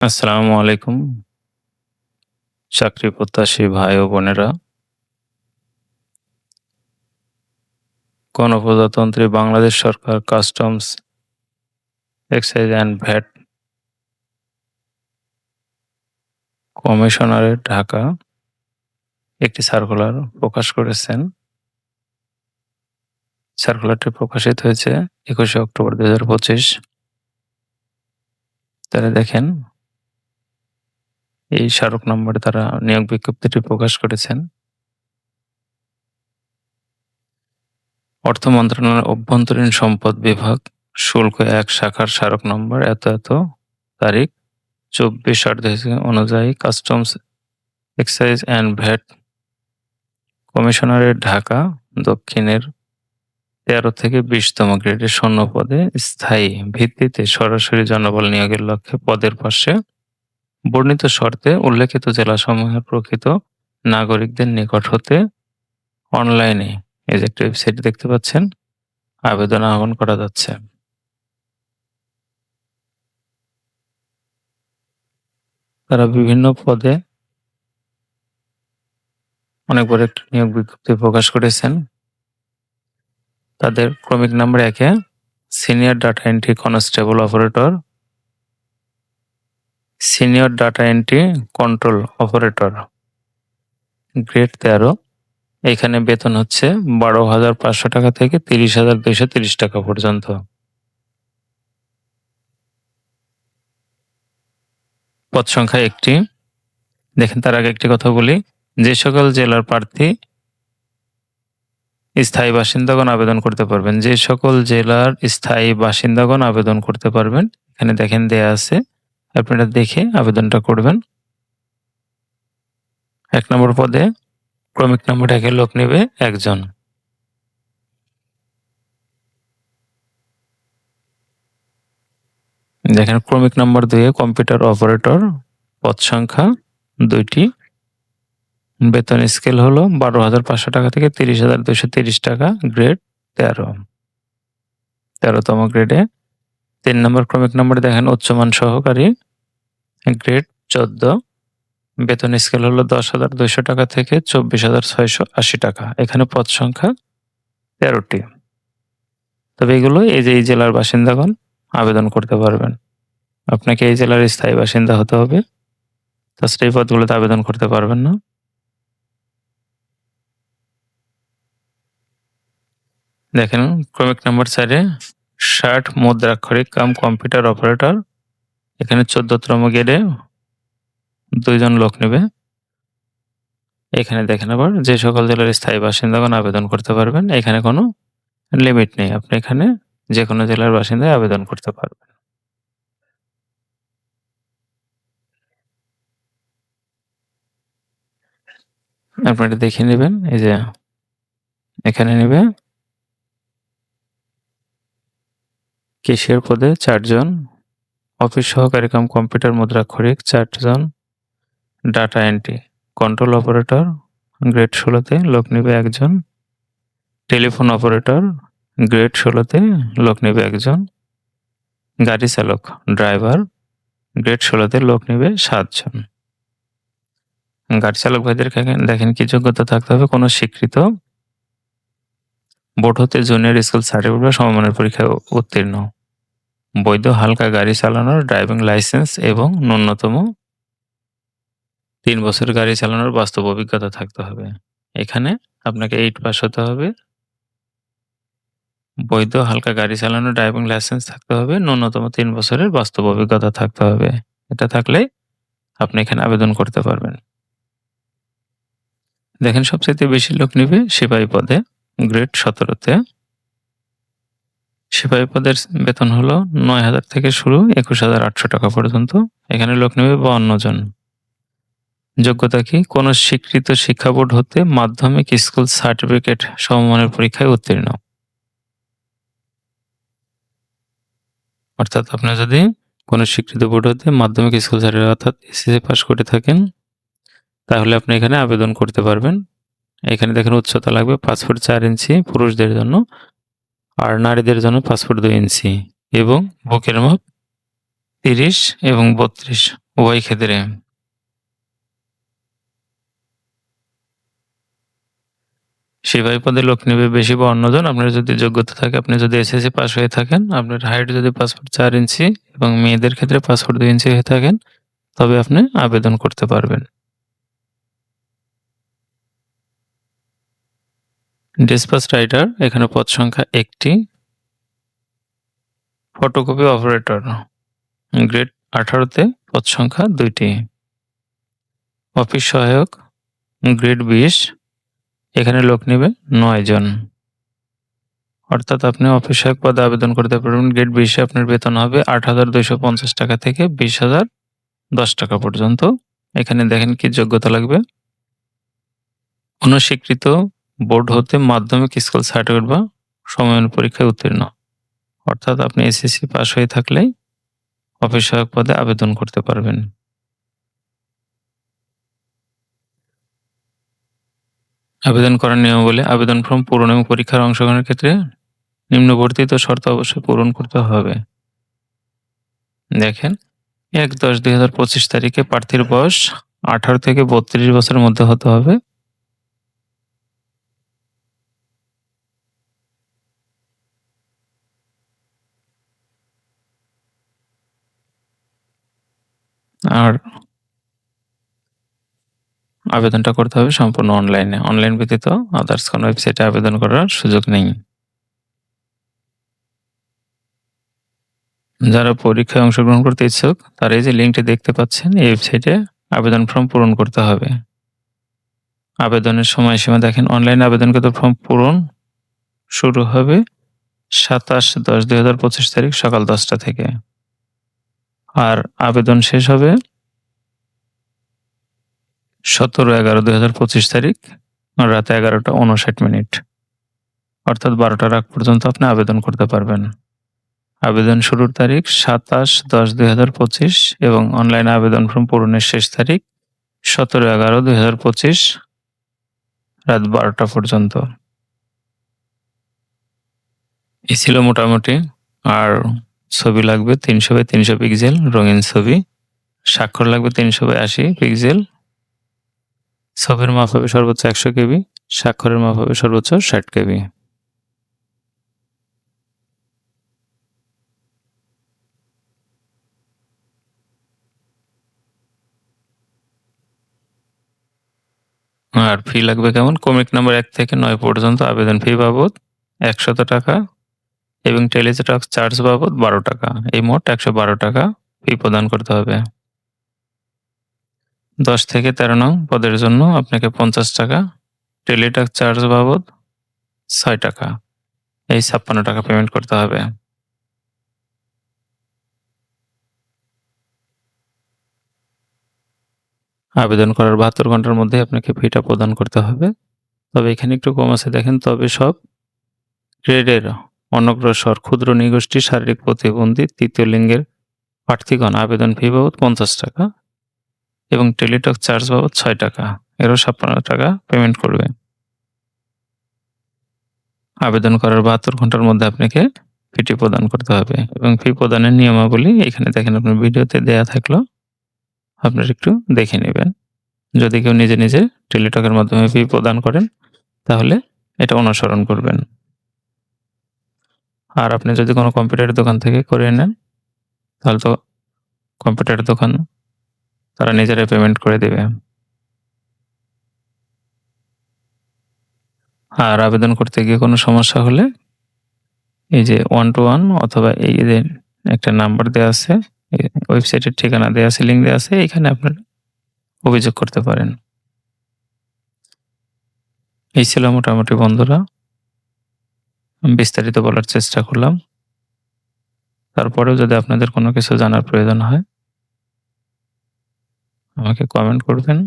আসসালামু আলাইকুম। চাকরি প্রত্যাশী ভাই ও বোনেরা। গণপ্রজাতন্ত্রী বাংলাদেশ সরকার কাস্টমস এক্সাইজ অ্যান্ড ভ্যাট কমিশনারের ঢাকা একটি সার্কুলার প্রকাশ করেছেন। সার্কুলারটি প্রকাশিত হয়েছে একুশে অক্টোবর দু হাজার পঁচিশ তারা দেখেন এই স্মারক নম্বরে তারা নিয়োগ বিজ্ঞপ্তিটি প্রকাশ করেছেন। অর্থ মন্ত্রণালয়ের অভ্যন্তরীণ সম্পদ বিভাগ, শুল্ক এক শাখার স্মারক নম্বর, এত এত তারিখ, চব্বিশ আট অনুযায়ী কাস্টমস এক্সাইজ অ্যান্ড ভ্যাট কমিশনারের ঢাকা, দক্ষিণের তেরো থেকে বিশতম গ্রেডের শূন্য পদে স্থায়ী ভিত্তিতে সরাসরি জনবল নিয়োগের লক্ষ্যে পদের পাশে বর্ণিত শর্তে উল্লেখিত জেলাসমূহের প্রকৃত নাগরিকদের নিকট হতে অনলাইনে এই যে একটা ওয়েবসাইট দেখতে পাচ্ছেন, আবেদন আহ্বান করা যাচ্ছে। তারা বিভিন্ন পদে অনেক বড় একটি নিয়োগ বিজ্ঞপ্তি প্রকাশ করেছেন। তাদের ক্রমিক নাম্বার একে senior data entry constable operator senior data entry control operator, grade তেরো। এখানে বেতন হচ্ছে বারো হাজার পাঁচশো টাকা থেকে তিরিশ হাজার দুইশো তিরিশ টাকা পর্যন্ত। পদ সংখ্যা একটি। দেখেন, তার আগে একটি কথা বলি। যে সকল জেলার প্রার্থী স্থায়ী বাসিন্দাগণ আবেদন করতে পারবেন। যে সকল জেলার স্থায়ী বাসিন্দাগণ আবেদন করতে পারবেন, এখানে দেখেন দেয়া আছে আপনারা দেখে আবেদনটা করবেন। এক নম্বর পদে ক্রমিক নম্বর একে লোক নেবে একজন। দেখেন, ক্রমিক নম্বর দুয়ে কম্পিউটার অপারেটর পদ সংখ্যা দুইটি। বেতন স্কেল হলো বারো হাজার পাঁচশো টাকা থেকে তিরিশ হাজার দুইশো তিরিশ টাকা, গ্রেড তেরো। তেরোতম গ্রেডে তিন নম্বর ক্রমিক নম্বরে দেখেন, উচ্চমান সহকারী, গ্রেড চোদ্দ। বেতন স্কেল হলো দশ হাজার দুইশো টাকা থেকে চব্বিশ হাজার ছয়শো আশি টাকা। এখানে পদ সংখ্যা তেরোটি। তবে এগুলো এই যে এই জেলার বাসিন্দাগণ আবেদন করতে পারবেন। আপনাকে এই জেলার স্থায়ী বাসিন্দা হতে হবে। তাছাড়া এই পদগুলোতে আবেদন করতে পারবেন না। দেখেন, ক্রমিক নাম্বার চারে ষাট মুদ্রাক্ষরিক কাম কম্পিউটার অপারেটর, এখানে চোদ্দতম গেডে দুইজন লোক নেবে। এখানে দেখেন আবার, যে সকল জেলার স্থায়ী বাসিন্দাগণ আবেদন করতে পারবেন, এখানে কোনো লিমিট নেই। আপনি এখানে যে কোনো জেলার বাসিন্দায় আবেদন করতে পারবেন। আপনারা দেখে নেবেন, এই যে এখানে নেবে। কেশিয়ার পদে চারজন, অফিস সহকারী কাম কম্পিউটার মুদ্রাক্ষরিক চারজন, data entry control operator grade ষোলোতে লোক নেবে একজন, টেলিফোন অপারেটর গ্রেড ষোলোতে লোক নেবে একজন, গাড়ি চালক, ড্রাইভার গ্রেড ষোলোতে লোক নেবে সাতজন। গাড়ি চালক ভাইদের দেখেন কি যোগ্যতা থাকতে হবে। কোনো স্বীকৃত বোর্ড হতে জুনিয়র স্কুল সার্টিফিকেট বা সমমানের পরীক্ষায় উত্তীর্ণ। বৈধ হালকা গাড়ি চালানোর ড্রাইভিং লাইসেন্স এবং ন্যূনতম তিন বছর গাড়ি চালানোর বাস্তব অভিজ্ঞতা থাকতে হবে। এখানে আপনাকে এইট পাস হতে হবে। বৈধ হালকা গাড়ি চালানোর ড্রাইভিং লাইসেন্স থাকতে হবে। ন্যূনতম তিন বছরের বাস্তব অভিজ্ঞতা থাকতে হবে। এটা থাকলে আপনি এখানে আবেদন করতে পারবেন। দেখেন সবচেয়ে বেশি লোক নিবে সিপাহী পদে। গ্রেড সতেরোতে। সিপাহী পদের বেতন হলো নয় হাজার থেকে শুরু একুশ হাজার আটশো টাকা পর্যন্ত। এখানে লোক নেবে বাউন্ন জন। যোগ্যতা কি? কোন স্বীকৃত শিক্ষা বোর্ড হতে মাধ্যমিক স্কুল সার্টিফিকেট সমমানের পরীক্ষায় উত্তীর্ণ। অর্থাৎ আপনি যদি কোনো স্বীকৃত বোর্ড হতে মাধ্যমিক স্কুল সার্টিফিকেট অর্থাৎ এসএসসি পাস করে থাকেন, তাহলে আপনি এখানে আবেদন করতে পারবেন। এখানে দেখেন উচ্চতা লাগবে পাঁচ ফুট চার ইঞ্চি পুরুষদের জন্য আর নারীদের জন্য পাঁচ ফুট দুই ইঞ্চি এবং বুকের মাপ তিরিশ এবং বত্রিশ উভয় ক্ষেত্রে। সিপাহী পদে লোক নেবে বেশি বা অন্যজন আপনার যদি যোগ্যতা থাকে আপনি যদি এসএসসি পাস হয়ে থাকেন, আপনার হাইট যদি পাসপোর্ট চার ইঞ্চি এবং মেয়েদের ক্ষেত্রে পাসপোর্ট ২ ইঞ্চি হয়ে থাকেন, তবে আপনি আবেদন করতে পারবেন। ডিসপ্যাচ রাইটার এখানে পদ সংখ্যা ১ টি। ফটোকপি অপারেটর গ্রেড ১৮ তে পদ সংখ্যা ২ টি। অফিস সহায়ক গ্রেড ২০ এখানে লোক নিবে ৯ জন। অর্থাৎ আপনি অফিস সহায়ক পদে আবেদন করতে পারবেন। গ্রেড ২০ এ আপনার বেতন হবে ৮,২৫০ টাকা থেকে ২০,০১০ টাকা পর্যন্ত। এখানে দেখেন কি যোগ্যতা লাগবে। অনস্বীকৃত বোর্ড হতে মাধ্যমিক স্কুল সার্টিফিকেট বা সমমানের পরীক্ষায় উত্তীর্ণ। অর্থাৎ আপনি এসএসসি পাস হয়ে থাকলেই অফিস সহায়ক পদে আবেদন করতে পারবেন। আবেদন করার নিয়মাবলী, আবেদন ফর্ম পূরণ এবং পরীক্ষার অংশগ্রহণের ক্ষেত্রে নিম্নবর্তিত শর্ত অবশ্যই পূরণ করতে হবে। দেখেন ১-১০-২০২৫ তারিখে প্রার্থীর বয়স ১৮ থেকে ৩২ বছরের মধ্যে হতে হবে। আর আবেদনটা করতে হবে সম্পূর্ণ অনলাইনে। অনলাইন ব্যতীত আদার্স কোনো ওয়েবসাইটে আবেদন করার সুযোগ নেই। যারা পরীক্ষায় অংশগ্রহণ করতে ইচ্ছুক, তারা এই যে লিঙ্কটি দেখতে পাচ্ছেন, এই ওয়েবসাইটে আবেদন ফর্ম পূরণ করতে হবে। আবেদনের সময়সীমা দেখেন অনলাইনে আবেদনকৃত ফর্ম পূরণ শুরু হবে ২৭-১০-২০২৫ তারিখ সকাল দশটা থেকে। আর আবেদন শেষ হবে ১৭-১১-২০২৫ তারিখ, রাত ১১টা ৫৯ মিনিট। অর্থাৎ ১২টার আগ পর্যন্ত আপনি আবেদন করতে পারবেন। আবেদন শুরুর তারিখ ২৭-১০-২০২৫ এবং অনলাইনে আবেদন ফর্ম পূরণের শেষ তারিখ ১৭-১১-২০২৫ রাত ১২টা পর্যন্ত। এই ছিল মোটামুটি আর ছবি লাগবে ৩০০ বাই ৩০০ পিক্সেল রঙিন ছবি। স্বাক্ষর লাগবে ৩০০ বাই ৮০ পিক্সেল। ছবির মাপ হবে সর্বোচ্চ ১০০ কেবি, স্বাক্ষরের মাপ হবে সর্বোচ্চ ৬০ কেবি। আর ফি লাগবে কেমন? কমিক নাম্বার এক থেকে নয় পর্যন্ত আবেদন ফি বাবদ ৳১০০ টাকা এবং টেলিটক চার্জ বাবদ ৳১২ টাকা। এই মোট ৳১১২ টাকা ফি প্রদান করতে হবে। ১০ থেকে ১৩ নং পদের জন্য আপনাকে ৫০ টাকা, টেলিটক চার্জ বাবদ ছয় টাকা। এই ৳৫৬ টাকা পেমেন্ট করতে হবে। আবেদন করার ৭২ ঘণ্টার মধ্যে আপনাকে ফিটা প্রদান করতে হবে। তবে এখানে একটু কম আছে দেখেন তবে সব গ্রেডের অনগ্রসর ক্ষুদ্র নিগোষ্ঠী শারীরিক প্রতিবন্ধী তৃতীয় লিঙ্গের প্রার্থীগণ আবেদন ফি বাবদ ৫০ টাকা এবং টেলিটক চার্জ বাবদ ছয় টাকা। এরও ৳৫৬ টাকা পেমেন্ট করবে। আবেদন করার ৭২ ঘণ্টার মধ্যে আপনাকে ফিটি প্রদান করতে হবে এবং ফি প্রদানের নিয়মাবলী এখানে দেখেন আপনার ভিডিওতে দেয়া থাকল। আপনারা একটু দেখে নেবেন যদি কেউ নিজে, নিজে টেলিটকের মাধ্যমে ফি প্রদান করেন তাহলে এটা অনুসরণ করবেন। আর আপনি যদি কোনো কম্পিউটারের দোকান থেকে করিয়ে নেন তাহলে তো কম্পিউটারের দোকান তারা নিজেরাই পেমেন্ট করে দেবে আর আবেদন করতে গিয়ে কোনো সমস্যা হলে এই যে ওয়ান টু ওয়ান অথবা এই যে একটা নাম্বার দেয়া আছে, ওয়েবসাইটের ঠিকানা দেয়া আছে, লিঙ্ক দেয়া আছে এখানে আপনারা অভিযোগ করতে পারেন। এই ছিল মোটামুটি বন্ধুরা। বিস্তারিত বলার চেষ্টা করলাম। তারপরেও যদি আপনাদের কোনো কিছু জানার প্রয়োজন হয়, আমাকে কমেন্ট করবেন।